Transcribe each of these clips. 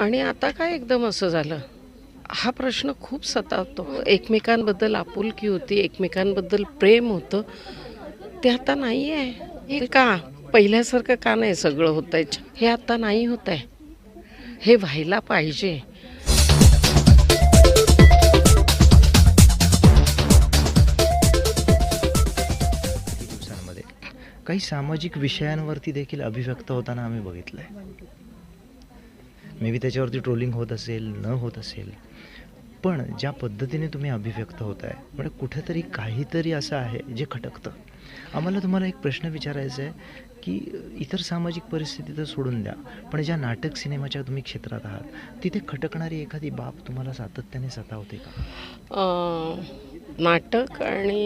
आणि आता काय एकदम असं झालं? हा प्रश्न खूप सतावतो. एकमेकांबद्दल आपुलकी होती एकमेकांबद्दल प्रेम होतं. ते आता नाही आहे हे का? पहिल्यासारखं का नाही सगळं होत आहे हे आता नाही होत आहे हे व्हायला पाहिजे. काही काही सामाजिक विषयांवरती देखील अभिव्यक्त होताना आम्ही बघितलं आहे मे बी त्याच्यावरती ट्रोलिंग होत असेल न होत असेल. पण ज्या पद्धतीने तुम्ही अभिव्यक्त होत आहे म्हणजे कुठेतरी काहीतरी असं आहे जे खटकतं. आम्हाला तुम्हाला एक प्रश्न विचारायचा आहे की इतर सामाजिक परिस्थिती तर सोडून द्या पण ज्या नाटक सिनेमाच्या तुम्ही क्षेत्रात आहात तिथे खटकणारी एखादी बाब तुम्हाला सातत्याने सतावते का? नाटक आणि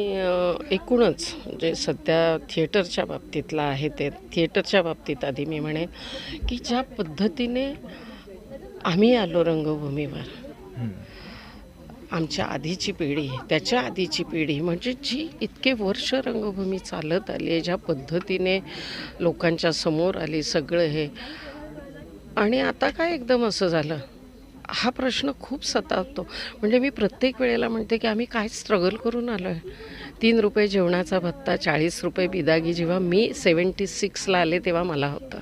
एकूणच जे सध्या थिएटरच्या बाबतीतला आहे ते थिएटरच्या बाबतीत आधी मी म्हणेन की ज्या पद्धतीने आम्ही आलो रंगभूमीवर. आमच्या आधीची पिढी त्याच्या आधीची पिढी म्हणजे जी इतके वर्ष रंगभूमी चालत आली आहे ज्या पद्धतीने लोकांच्या समोर आली सगळं हे. आणि आता काय एकदम असं झालं? हा प्रश्न खूप सतावतो. म्हणजे मी प्रत्येक वेळेला म्हणते की आम्ही काय स्ट्रगल करून आलो आहे तीन रुपये जेवणाचा भत्ता चाळीस रुपये बिदागी जेव्हा मी सेवन्टी सिक्सला आले तेव्हा मला होता.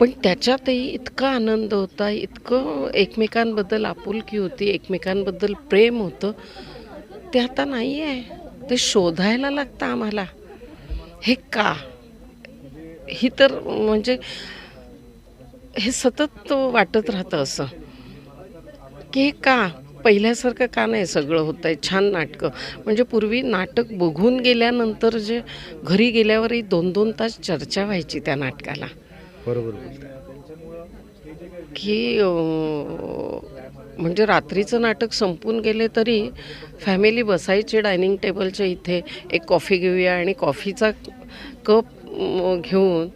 पण त्याच्यातही इतका आनंद होता इतकं एकमेकांबद्दल आपुलकी होती एकमेकांबद्दल प्रेम होतं. ते आता नाही आहे ते शोधायला लागतं आम्हाला. हे का? ही तर म्हणजे हे सतत वाटत राहतं असं. की हे का? पहिल्यासारखं का नाही सगळं होतं आहे छान नाटकं. म्हणजे पूर्वी नाटक बघून गेल्यानंतर जे घरी गेल्यावरही दोन दोन तास चर्चा व्हायची त्या नाटकाला. बरोबर की म्हणजे रात्रीचं नाटक संपून गेले तरी फॅमिली बसायची डायनिंग टेबलच्या इथे एक कॉफी घेऊया आणि कॉफीचा कप घेऊन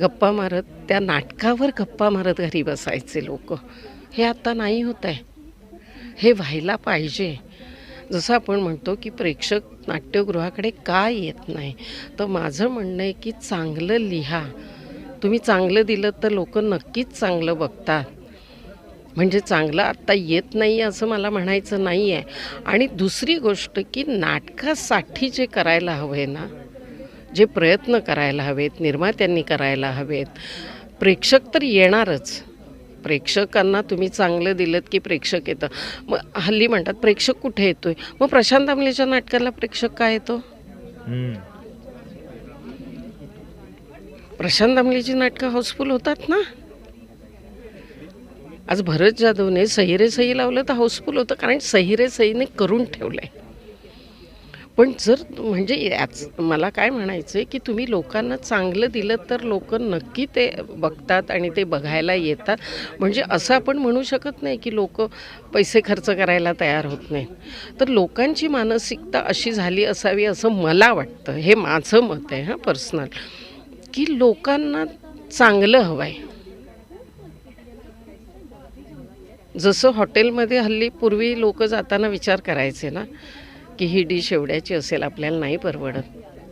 गप्पा मारत त्या नाटकावर गप्पा मारत घरी बसायचे लोक. हे आता नाही होत आहे. हे व्हायला पाहिजे. जसं आपण म्हणतो की प्रेक्षक नाट्यगृहाकडे का येत नाही? तर माझं म्हणणं आहे की चांगलं लिहा. तुम्ही चांगलं दिलं तर लोक नक्कीच चांगलं बघतात. म्हणजे चांगलं आत्ता येत नाही असं मला म्हणायचं नाही आहे आणि दुसरी गोष्ट की नाटकासाठी जे करायला हवं आहे ना जे प्रयत्न करायला हवेत निर्मात्यांनी करायला हवेत प्रेक्षक तर येणारच. प्रेक्षकांना तुम्ही चांगलं दिलं की प्रेक्षक येतं. मग हल्ली म्हणतात प्रेक्षक कुठे येतोय? मग प्रशांत आमलेच्या नाटकाला प्रेक्षक काय येतो? प्रशांत आमलेची नाटकं हाऊसफुल होतात ना? आज भरत जाधवने सहिरे सही लावलं तर हाऊसफुल होतं कारण सहिरे सहीने करून ठेवलं आहे पण जर म्हणजे याच मला काय म्हणायचं आहे की तुम्ही लोकांना चांगलं दिलं तर लोक नक्की ते बघतात आणि ते बघायला येतात. म्हणजे असं आपण म्हणू शकत नाही की लोक पैसे खर्च करायला तयार होत नाही तर लोकांची मानसिकता अशी झाली असावी असं मला वाटतं. हे माझं मत आहे हां पर्सनल. की लोकांना चांगलं हवं आहे जसं हॉटेलमध्ये हल्ली पूर्वी लोक जाताना विचार करायचे ना की ही डिश एवढ्याची असेल आपल्याला नाही परवडत.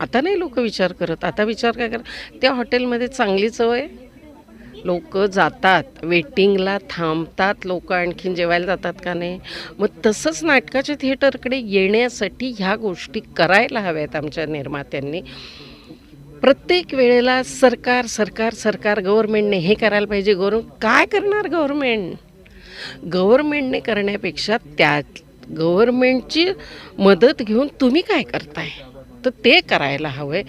आता नाही लोक विचार करत. आता विचार काय करत त्या हॉटेलमध्ये चांगली चव आहे. लोक जातात वेटिंगला थांबतात लोक आणखीन जेवायला जातात का नाही? मग तसंच नाटकाच्या थिएटरकडे येण्यासाठी ह्या गोष्टी करायला हव्यात आमच्या निर्मात्यांनी. प्रत्येक वेळेला सरकार सरकार सरकार गव्हर्मेंटने हे करायला पाहिजे. गव्हर्मेंट काय करणार गव्हर्मेंट गव्हर्मेंटने करण्यापेक्षा त्या गव्हर्मेंटची मदत घेऊन तुम्ही काय करताय? तर ते करायला हवं आहे